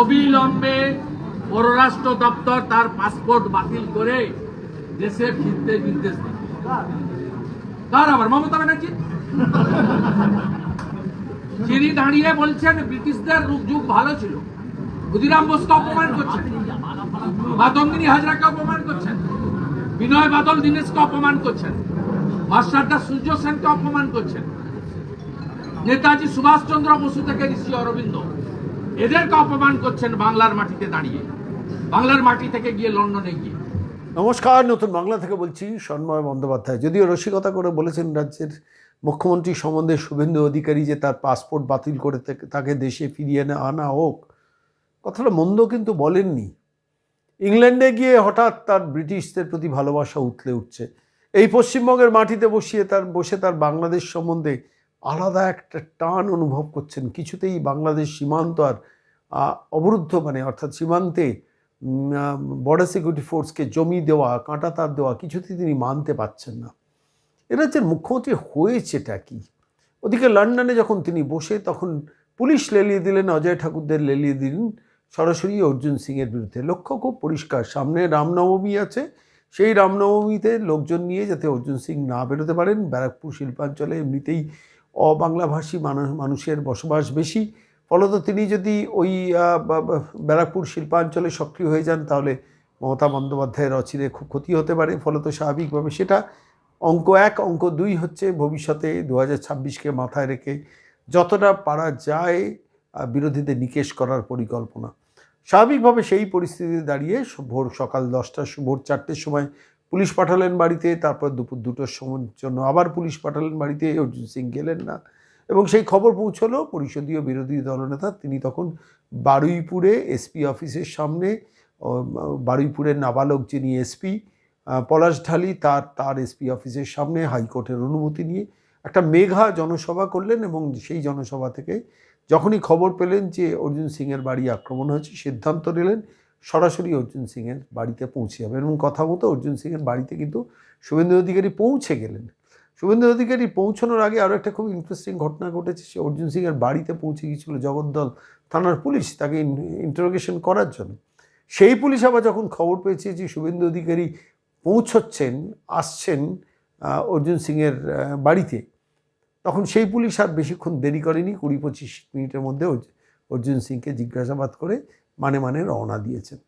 অবিলম্বে পররাষ্ট্র দপ্তর তার পাসপোর্ট বাতিল করে দেশে ফিরতে নির্দেশ কার আবার মমতা ব্যানার্জি? যিনি দাঁড়িয়ে বলছেন ব্রিটিশদের যুগ ভালো ছিল। ক্ষুদিরাম বোসকে অপমান করছেন। মাতঙ্গিনী হাজরাকে অপমান করছেন। বিনয় বাদল দীনেশকে অপমান করছেন। মাস্টারদা সূর্য সেনকে অপমান করছেন। নেতাজি সুভাষচন্দ্র বসু থেকে ঋষি অরবিন্দ। এদেরকে অপমান করছেন বাংলার মাটিতে দাঁড়িয়ে। বাংলার মাটি থেকে গিয়ে লন্ডনে গিয়ে। নমস্কার, নতুন বাংলা থেকে বলছি সন্ময় বন্দ্যোপাধ্যায়। যদিও রসিকতা করে বলেছেন রাজ্যের মুখ্যমন্ত্রী সম্বন্ধে শুভেন্দু অধিকারী যে তার পাসপোর্ট বাতিল করে তাকে- দেশে ফিরিয়ে আনা হোক, কথাটা মন্দ কিন্তু বলেননি। ইংল্যান্ডে গিয়ে হঠাৎ তার ব্রিটিশদের প্রতি ভালোবাসা উতলে উঠছে। এই পশ্চিমবঙ্গের মাটিতে বসিয়ে তার, বসে তার বাংলাদেশ সম্বন্ধে আলাদা একটা টান অনুভব করছেন। কিছুতেই বাংলাদেশ সীমান্ত আর অবরুদ্ধ মানে অর্থাৎ সীমান্তে বর্ডার সিকিউরিটি ফোর্সকে জমি দেওয়া কাঁটা তার দেওয়া কিছুতেই তিনি মানতে পারছেন না। এ রাজ্যের মুখ্যমন্ত্রী হয়েছেটা কি? ওদিকে লন্ডনে যখন তিনি বসে তখন পুলিশ লেলিয়ে দিলেন, অজয় ঠাকুরদের লেলিয়ে দিলেন, সরাসরি অর্জুন সিংয়ের বিরুদ্ধে। লক্ষ্য খুব পরিষ্কার, সামনে রামনবমী আছে সেই রামনবমীতে লোকজন নিয়ে যাতে অর্জুন সিং না বেরোতে পারেন, ব্যারাকপুর শিল্পাঞ্চলে এমনিতেই অবাংলাভাষী মানুষ, মানুষের বসবাস বেশি। ফলত তিনি যদি ওই ব্যারাকপুর শিল্পাঞ্চলে সক্রিয় হয়ে যান, তাহলে মমতা বন্দ্যোপাধ্যায়ের অচিরে খুব ক্ষতি হতে পারে। ফলত স্বাভাবিকভাবে সেটা অঙ্ক এক, অঙ্ক দুই হচ্ছে ভবিষ্যতে দু হাজার ছাব্বিশকে মাথায় রেখে যতটা পারা যায় বিরোধীদের নিকেশ করার পরিকল্পনা। স্বাভাবিকভাবে সেই পরিস্থিতিতে দাঁড়িয়ে ভোর সকাল দশটার ভোর চারটের সময় পুলিশ পাঠালেন বাড়িতে, তারপর দুপুর দুটোর সময় জন্য আবার পুলিশ পাঠালেন বাড়িতে, অর্জুন সিং গেলেন না। এবং সেই খবর পৌঁছলো পরিষদীয় বিরোধী দলনেতা। তিনি তখন বারুইপুরে এসপি অফিসের সামনে বারুইপুরের নাবালক যিনি এসপি পলাশঢালি তার তার এসপি অফিসের সামনে হাইকোর্টের অনুমতি নিয়ে একটা মেঘা জনসভা করলেন এবং সেই জনসভা থেকে যখনই খবর পেলেন যে অর্জুন সিংয়ের বাড়ি আক্রমণ হয়েছে, সিদ্ধান্ত নিলেন সরাসরি অর্জুন সিংয়ের বাড়িতে পৌঁছে যাবেন এবং কথা মতো অর্জুন সিংয়ের বাড়িতে কিন্তু শুভেন্দু অধিকারী পৌঁছে গেলেন। শুভেন্দু অধিকারী পৌঁছানোর আগে আরও একটা খুব ইন্টারেস্টিং ঘটনা ঘটেছে, সে অর্জুন সিংয়ের বাড়িতে পৌঁছে গিয়েছিল জগদ্দল থানার পুলিশ তাকে ইন্টারোগেশন করার জন্য। সেই পুলিশ আবার যখন খবর পেয়েছে যে শুভেন্দু অধিকারী পৌঁছচ্ছেন, আসছেন অর্জুন সিংয়ের বাড়িতে তখন সেই পুলিশ আর বেশিক্ষণ দেরি করেনি, কুড়ি পঁচিশ মিনিটের মধ্যে অর্জুন সিংকে জিজ্ঞাসাবাদ করে মানে মানে রওনা দিয়েছেন।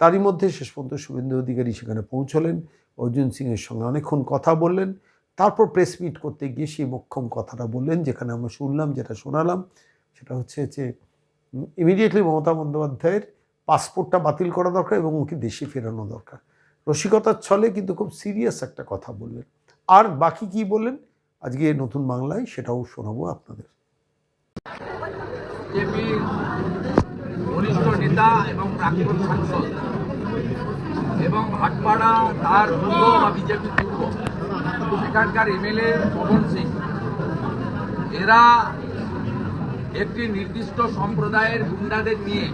তারই মধ্যে শেষ পর্যন্ত শুভেন্দু অধিকারী সেখানে পৌঁছলেন। অর্জুন সিংয়ের সঙ্গে অনেকক্ষণ কথা বললেন। তারপর প্রেস মিট করতে গিয়ে সেই মোক্ষম কথাটা বললেন, যেখানে আমরা শুনলাম, যেটা শোনালাম, সেটা হচ্ছে যে ইমিডিয়েটলি মমতা বন্দ্যোপাধ্যায়ের পাসপোর্টটা বাতিল করা দরকার এবং ওকে দেশে ফেরানো দরকার। রসিকতার ছলে কিন্তু খুব সিরিয়াস একটা কথা বললেন। আর বাকি কি বললেন? আজকে নতুন বাংলায় সেটাও শোনাবো আপনাদের। বরিষ্ঠ নেতা এবং প্রাক্তন সাংসদ এবং ভাটপাড়া তার দুর্গ বা বিজেপি দুর্গ। সেখানকার এমএলএ পবন সিং, এরা একটি নির্দিষ্ট সম্প্রদায়ের গুন্ডাদের নিয়ে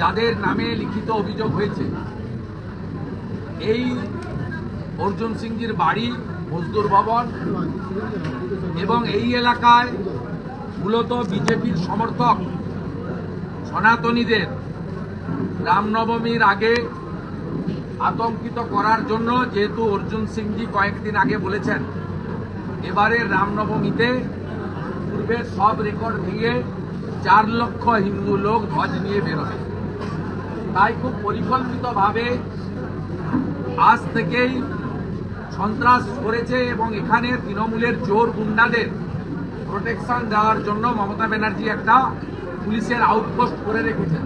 যাদের নামে লিখিত অভিযোগ হয়েছে। এই অর্জুন সিংজির বাড়ি, মজদুর ভবন এবং এই এলাকায় মূলত বিজেপির সমর্থক সনাতনীদের রামনবমীর আগে আতঙ্কিত করার জন্য যেহেতু অর্জুন সিংজি কয়েকদিন আগে বলেছেন এবারের রামনবমীতে পূর্বের সব রেকর্ড ভেঙে চার লক্ষ হিন্দু লোক ধ্বজ নিয়ে বেরোবে। তাই খুব পরিকল্পিতভাবে আজ থেকেই সন্ত্রাস করেছে এবং এখানে তৃণমূলের জোর গুন্ডাদের প্রোটেকশন দেওয়ার জন্য মমতা ব্যানার্জি একটা পুলিশের আউটপোস্ট করে রেখেছেন।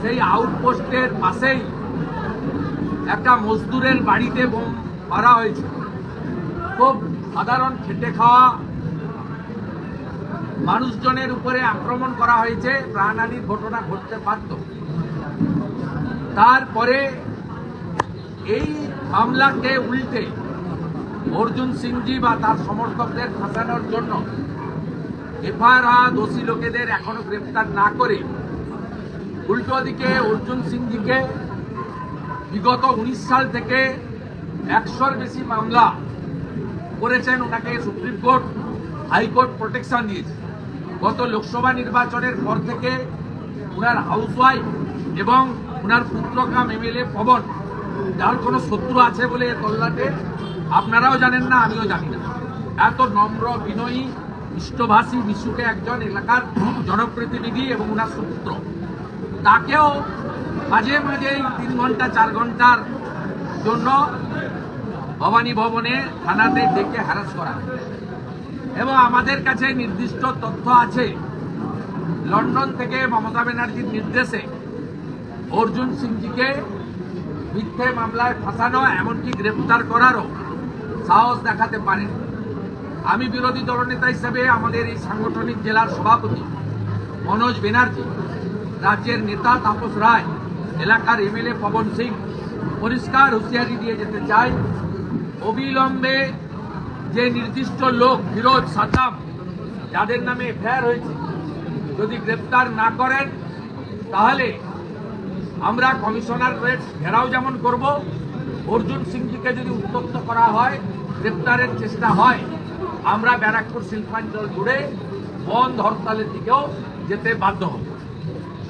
সেই আউটপোস্টের পাশেই একটা মজদুরের বাড়িতে বোম মারা হয়েছে। খুব সাধারণ খেটে খাওয়া মানুষজনের উপরে আক্রমণ করা হয়েছে, প্রাণহানির ঘটনা ঘটতে পারত। তারপরে এই মামলাকে উল্টে অর্জুন সিংজি বা তার সমর্থকদের ফাঁসানোর জন্য এফআইআর দোষী লোকেদের এখনও গ্রেপ্তার না করে উল্টো দিকে অর্জুন সিংজিকে বিগত উনিশ সাল থেকে একশোর বেশি মামলা করেছেন ওনাকে সুপ্রিম কোর্ট, হাইকোর্ট প্রোটেকশন দিয়েছে। গত লোকসভা নির্বাচনের পর থেকে ওনার হাউসওয়াইফ এবং ওনার পুত্রকাম এমএলএ পবন যার কোনো শত্রু আছে বলে এ তল্লাটে, আপনারাও জানেন না, আমিও জানি না। এত নম্র, বিনয়ী, ইষ্টভাষী বিশুকে একজন এলাকার জনপ্রতিনিধি এবং ওনার সূত্র। তাকেও মাঝে মাঝে তিন ঘণ্টা, চার ঘণ্টার জন্য ভবানী ভবনে থানাতে ডেকে হ্যারাস করা। এবং আমাদের কাছে নির্দিষ্ট তথ্য আছে। লন্ডন থেকে মমতা ব্যানার্জির নির্দেশে অর্জুন সিংজিকে মিথ্যে মামলায় ফাঁসানো এমনকি গ্রেপ্তার করারও সাহস দেখাতে পারেন। আমি বিরোধী দলনেতা হিসেবে আমাদের এই সাংগঠনিক জেলার সভাপতি মনোজ ব্যানার্জি রাজ্যের নেতা তাপস রায়, এলাকার এমএলএ পবন সিং পরিষ্কার হুঁশিয়ারি দিয়ে যেতে চাই। অবিলম্বে যে নির্দিষ্ট লোক ফিরোজ সাদ্দাম, যাদের নামে এফআইআর হয়েছে, যদি গ্রেপ্তার না করেন, তাহলে আমরা কমিশনার ঘেরাও যেমন করব, অর্জুন সিংজিকে যদি উত্তপ্ত করা হয়, গ্রেপ্তারের চেষ্টা হয়, আমরা ব্যারাকপুর শিল্পাঞ্চল জুড়ে বন্ধ হরতালের দিকেও যেতে বাধ্য হব।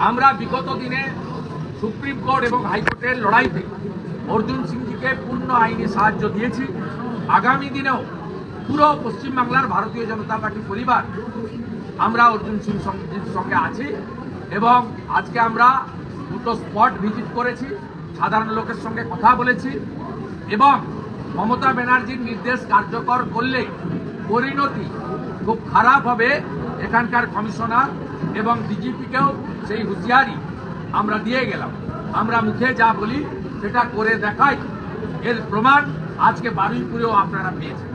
আমরা বিগত দিনে সুপ্রিম কোর্ট এবং হাইকোর্টের লড়াইতে অর্জুন সিংজিকে পূর্ণ আইনি সাহায্য দিয়েছি। আগামী দিনেও পুরো পশ্চিমবাংলার ভারতীয় জনতা পার্টি পরিবার, আমরা অর্জুন সিং সঙ্গে আছি এবং আজকে আমরা দুটো স্পট ভিজিট করেছি সাধারণ লোকের সঙ্গে কথা বলেছি এবং মমতা ব্যানার্জির নির্দেশ কার্যকর করলে পরিণতি খুব খারাপ হবে এখানকার কমিশনার এবং ডিজিপিকেও সেই হুঁশিয়ারি আমরা দিয়ে গেলাম। আমরা মুখে যা বলি সেটা করে দেখাই। এর প্রমাণ আজকে বারুইপুরেও আপনারা পেয়েছেন।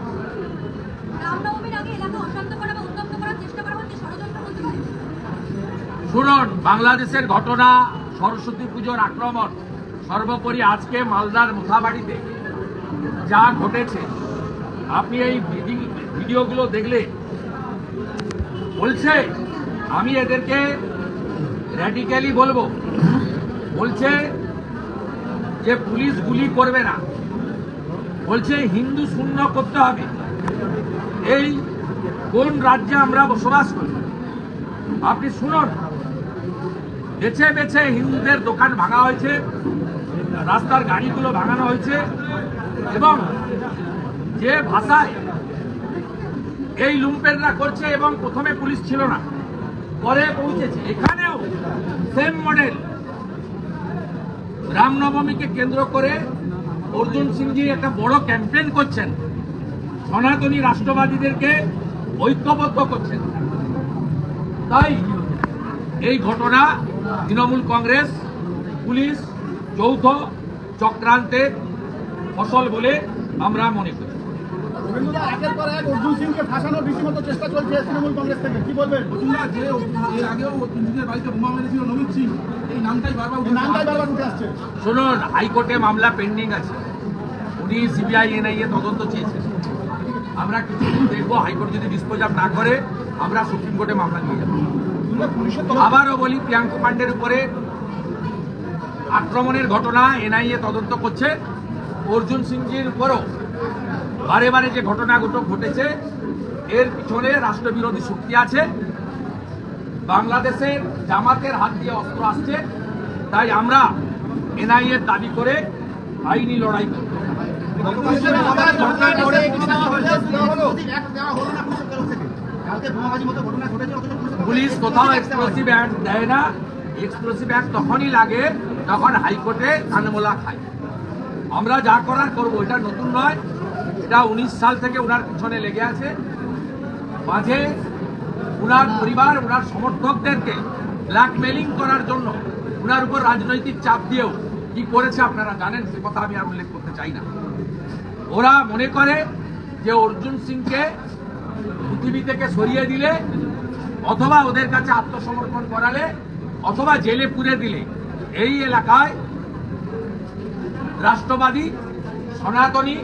শুনুন বাংলাদেশের ঘটনা সরস্বতী পুজোর আক্রমণ। সর্বোপরি আজকে মালদার মুথাবাড়িতে যা ঘটেছে, আপনি এই ভিডি- ভিডিওগুলো দেখলে বলছে, আমি এদেরকে র্যাডিক্যালি বলব। বলছে যে পুলিশ গুলি করবে না। বলছে হিন্দু শূন্য করতে হবে। এই কোন রাজ্যে আমরা বসবাস করি? আপনি শুনুন। বেছে বেছে হিন্দুদের দোকান ভাঙা হয়েছে, রাস্তার গাড়িগুলো ভাঙানো হয়েছে, এবং যে ভাষায় এই লুম্পেনরা করছে এবং প্রথমে পুলিশ ছিল না, পরে পৌঁছেছে। এখানেও সেম মডেল রামনবমীকে কেন্দ্র করে অর্জুন সিংজি একটা বড় ক্যাম্পেইন করছেন। সনাতনী রাষ্ট্রবাদীদেরকে ঐক্যবদ্ধ করছেন। তাই এই ঘটনা তৃণমূল কংগ্রেস পুলিশ যৌথ চক্রান্তের ফসল বলে আমরা মনে করি। শুভেন্দুদা পর এক অর্জুন সিংকে ফাঁসানোর রীতিমতো চেষ্টা চলছে তৃণমূল কংগ্রেস থেকে। কি বলবেন? বসুন্ধরা যে আগেও নিজের বাড়িতে বোমা সিং। এই নামটাই বারবার উঠে নামটাই বারবার উঠে আসছে। শুনুন হাইকোর্টে মামলা পেন্ডিং আছে। উনি সিবিআই এনআইএ তদন্ত চেয়েছেন আমরা কিছু দেখব হাইকোর্ট যদি ডিসপোজ না করে আমরা সুপ্রিম কোর্টে মামলা নিয়ে যাব। আবারও বলি প্রিয়াঙ্ক পান্ডের উপরে আক্রমণের ঘটনা এনআইএ তদন্ত করছে। অর্জুন সিংজির উপরও বারে বারে যে ঘটনাগুলো ঘটেছে এর পিছনে রাষ্ট্রবিরোধী শক্তি আছে। বাংলাদেশের জামাতের হাত দিয়ে অস্ত্র আসছে। তাই আমরা এনআইএ দাবি করে আইনি লড়াই করব। কালকে বোমাবাজির মতো ঘটনা ঘটেছে পুলিশ কোথাও এক্সপ্লোসিভ অ্যাক্ট দেয় না। এক্সপ্লোসিভ অ্যাক্ট তখনই লাগে যখন হাইকোর্টে কানমোলা খায়। আমরা যা করার করব, এটা নতুন নয়। এটা উনিশ সাল থেকে ওনার পিছনে লেগে আছে। মাঝে ওনার পরিবার ওনার সমর্থকদেরকে ব্ল্যাকমেলিং করার জন্য ওনার উপর রাজনৈতিক চাপ দিয়েও কি করেছে আপনারা জানেন? সে কথা আমি আর উল্লেখ করতে চাই না। ওরা মনে করে যে অর্জুন সিংকে পৃথিবী থেকে সরিয়ে দিলে অথবা ওদের কাছে আত্মসমর্পণ করালে অথবা জেলে পুরে দিলে এই এলাকায় রাষ্ট্রবাদী, সনাতনী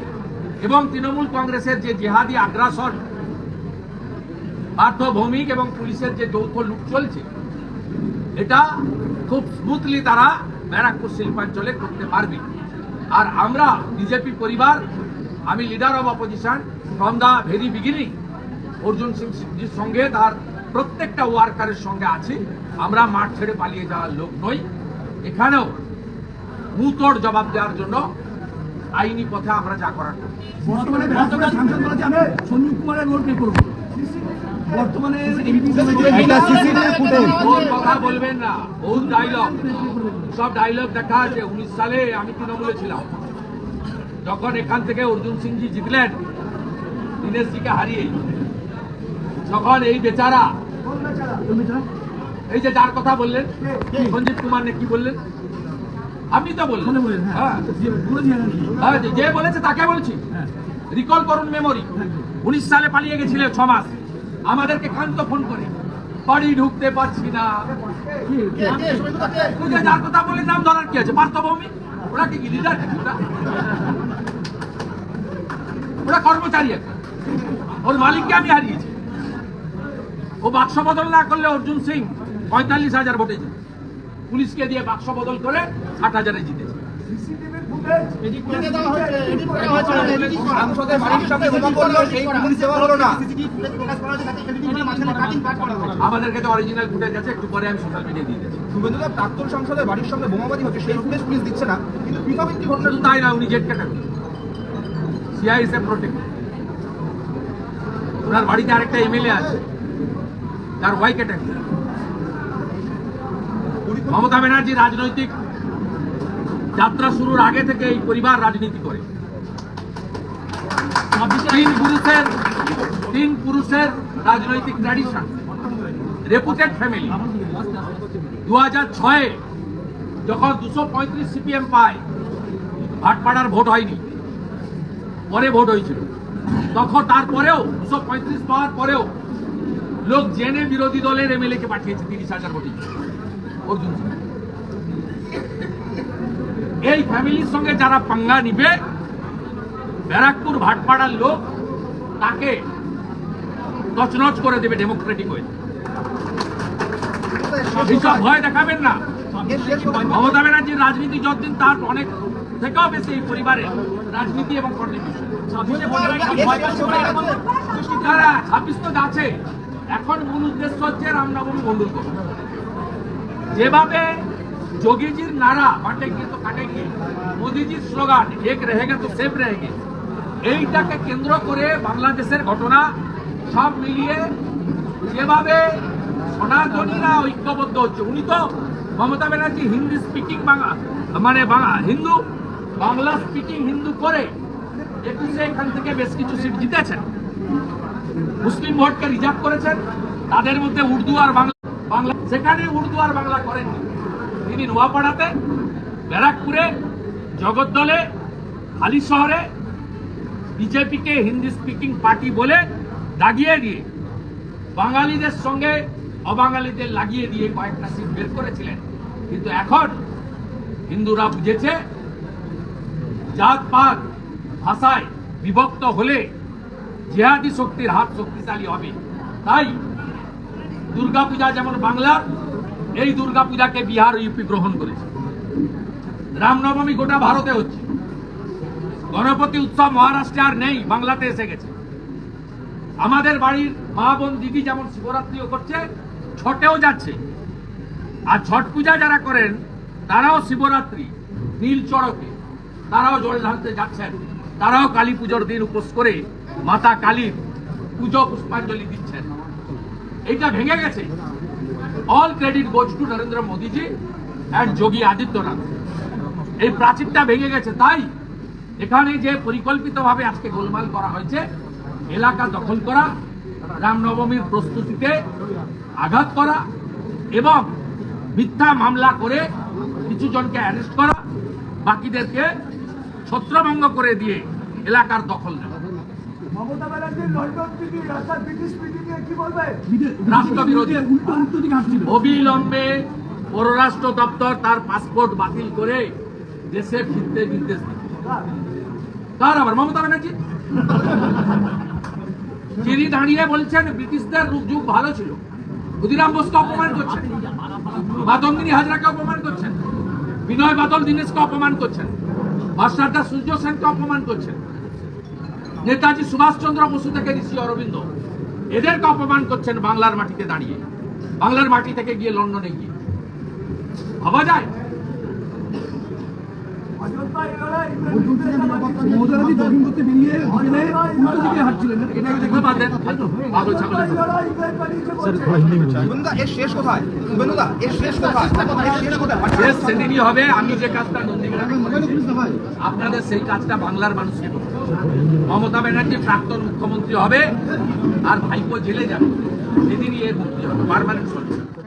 এবং তৃণমূল কংগ্রেসের যে জেহাদি আগ্রাসন পার্থ ভৌমিক এবং পুলিশের যে যৌথ লুট চলছে, এটা খুব স্মুথলি তারা ব্যারাকপুর শিল্পাঞ্চলে করতে পারবে। আর আমরা, বিজেপি পরিবার, আমি leader of opposition from the very beginning Arjun সিংজির সঙ্গে তার প্রত্যেকটা ওয়ার্কারের সঙ্গে আছি। আমরা মাঠ ছেড়ে পালিয়ে যাওয়ার লোক নই। এখানেও মুতোর জবাব দেওয়ার জন্য আইনি পথে আমরা যা করার বর্তমানে কথা বলবেন না। বহুত ডায়লগ সব ডায়লগ দেখা আছে। উনিশ সালে আমি তৃণমূলে ছিলাম। যখন এখান থেকে অর্জুন সিংজি জিতলেন দীনেশজিকে হারিয়ে। তখন এই বেচারা এই যে যার কথা বললেন সঞ্জীব কুমার নে কি বললেন? আপনি তো বললেন। হ্যাঁ। হ্যাঁ। হ্যাঁ, যে- বলেছে তাকে বলছি। হ্যাঁ। রিকল করুন মেমোরি উনিশ সালে পালিয়ে গেছিল ছ মাস। আমাদেরকে কান্ত ফোন করে। বাড়ি ঢুকতে পারছি না। যার কথা বলে নাম ধরার কি আছে? পার্থভূমি ওরা কি লিডার ওরা ওরা কর্মচারী একটা। ওর মালিককে আমি হারিয়েছি। ও বাক্স বদল না করলে অর্জুন সিং পঁয়তাল্লিশ হাজার ভোটে জিতে। পুলিশকে দিয়ে বাক্স বদল করে ষাট হাজারে জিতেছে। আমাদের কাছে অরিজিনাল ফুটেজ আছে একটু পরে আমি সোশ্যাল মিডিয়ায় দিয়ে দিচ্ছি। শুভেন্দুদা প্রাক্তন সংসদের বাড়ির বোমাবাজি হচ্ছে সেই ফুটেজ পুলিশ দিচ্ছে না। কিন্তু পৃথক একটি ঘটনা তাই না উনি জেট ক্যাটাগরি সিআইএসএফ প্রোটেক্ট ওনার বাড়িতে আরেকটা এমএলএ আছে। তার ওয়াই ক্যাটাগরি মমতা ব্যানার্জি রাজনৈতিক যাত্রা শুরুর আগে থেকে এই পরিবার রাজনীতি করে। তিন পুরুষের তিন পুরুষের রাজনৈতিক ট্র্যাডিশন রেপুটেড ফ্যামিলি দু হাজার ছয়ে যখন দুশো পঁয়ত্রিশ সিপিএম পায়, ভাটপাড়ার ভোট হয়নি। পরে ভোট হয়েছিল। তখন তারপরেও দুশো পঁয়ত্রিশ পাওয়ার পরেও লোক জেনে বিরোধী দলের এমএলএ কে পাঠিয়েছে তিরিশ হাজার ভোটে। অর্জুন এই ফ্যামিলির সঙ্গে যারা পাঙ্গা নিবে ব্যারাকপুর ভাটপাড়ার লোক তাকে তছনছ করে দেবে ডেমোক্রেটিক হয়ে। এইসব ভয় দেখাবেন না। মমতা ব্যানার্জির রাজনীতি যতদিন তার অনেক থেকেও বেশি এই পরিবারের রাজনীতি এবং কর্মী বিষয় ছাব্বিশে কন্ট্রিবিউশন তারা ছাব্বিশ তো আছে এখন মূল উদ্দেশ্য হচ্ছে রামনবমী বন্ধুর যেভাবে যোগীজির নারা বাটে গিয়ে তো কাটে গিয়ে, মোদিজির স্লোগান, এক রেহেগে তো সেফ রেহে গে এইটাকে কেন্দ্র করে বাংলাদেশের ঘটনা সব মিলিয়ে যেভাবে সনাতনীরা ঐক্যবদ্ধ হচ্ছে, উনি তো মমতা ব্যানার্জি হিন্দি স্পিকিং বাংলা মানে বাংলা হিন্দু, বাংলা স্পিকিং হিন্দু করে একুশে এখান থেকে বেশ কিছু সিট জিতেছেন। মুসলিম ভোটকে রিজার্ভ করেছেন, তাদের মধ্যে উর্দু আর বাংলা বাংলা সেখানে উর্দু আর বাংলা করেননি তিনি নোয়াপাড়াতে, ব্যারাকপুরে, জগদ্দলে হালি শহরে বিজেপিকে হিন্দি স্পিকিং পার্টি বলে দাগিয়ে দিয়ে, বাঙালিদের সঙ্গে অবাঙালিদের লাগিয়ে দিয়ে কয়েকটা সিট বের করেছিলেন। কিন্তু এখন হিন্দুরা বুঝেছে জাত পাত ভাষায় বিভক্ত হলে জেহাদি শক্তির হাত শক্তিশালী হবে। তাই দুর্গাপূজা যেমন বাংলার, এই দুর্গাপূজাকে বিহার ইউপি গ্রহণ করেছে। রামনবমী গোটা ভারতে হচ্ছে। গণপতি উৎসব মহারাষ্ট্রে আর নেই, বাংলাতে এসে গেছে। আমাদের বাড়ির মা বোন দিদি যেমন শিবরাত্রিও করছে, ছটেও যাচ্ছে। আর ছট পূজা যারা করেন, তারাও শিবরাত্রি, নীল চড়কে, তারাও জল ঢালতে যাচ্ছেন। তারাও কালী পুজোর দিন উপোস করে মাতা কালীর পুজো পুষ্পাঞ্জলি দিচ্ছেন। এইটা ভেঙে গেছে। All credit goes to Narendra Modiji and Yogi Adityanath. এই প্রাচীরটা ভেঙে গেছে। তাই এখানে যে পরিকল্পিতভাবে আজকে গোলমাল করা হয়েছে, এলাকা দখল করা, রামনবমীর প্রস্তুতিতে আঘাত করা এবং মিথ্যা মামলা করে কিছু জনকে অ্যারেস্ট করা, বাকিদেরকে ছত্রভঙ্গ করে দিয়ে এলাকার দখল নেওয়া। মমতা ব্যানার্জির লন্ডন পিটি রাস্তার ব্রিটিশ পিটি কি বলবে? রাষ্ট্রবিরোধী। উল্টো উল্টো দিকে হাঁটছিল। অবিলম্বে পররাষ্ট্র দপ্তর তার পাসপোর্ট বাতিল করে দেশে ফিরতে নির্দেশ কার? আবার? মমতা ব্যানার্জি? যিনি দাঁড়িয়ে বলছেন ব্রিটিশদের যুগ ভালো ছিল। ক্ষুদিরাম বোসকে অপমান করছেন। মাতঙ্গিনী হাজরাকে অপমান করছেন। বিনয় বাদল দীনেশকে অপমান করছেন। মাস্টারদা সূর্য সেনকে অপমান করছেন। নেতাজি সুভাষচন্দ্র বসু থেকে ঋষি অরবিন্দ। এদেরকে অপমান করছেন বাংলার মাটিতে দাঁড়িয়ে। বাংলার মাটি থেকে গিয়ে লন্ডনে গিয়ে। ভাবা যায়? আমি যে কাজটা আপনাদের সেই কাজটা বাংলার মানুষকে করতে। মমতা ব্যানার্জি প্রাক্তন মুখ্যমন্ত্রী হবে আর ভাইপো জেলে যাবে। সেদিনই এর মুক্তি হবে পারমানেন্ট সলিউশন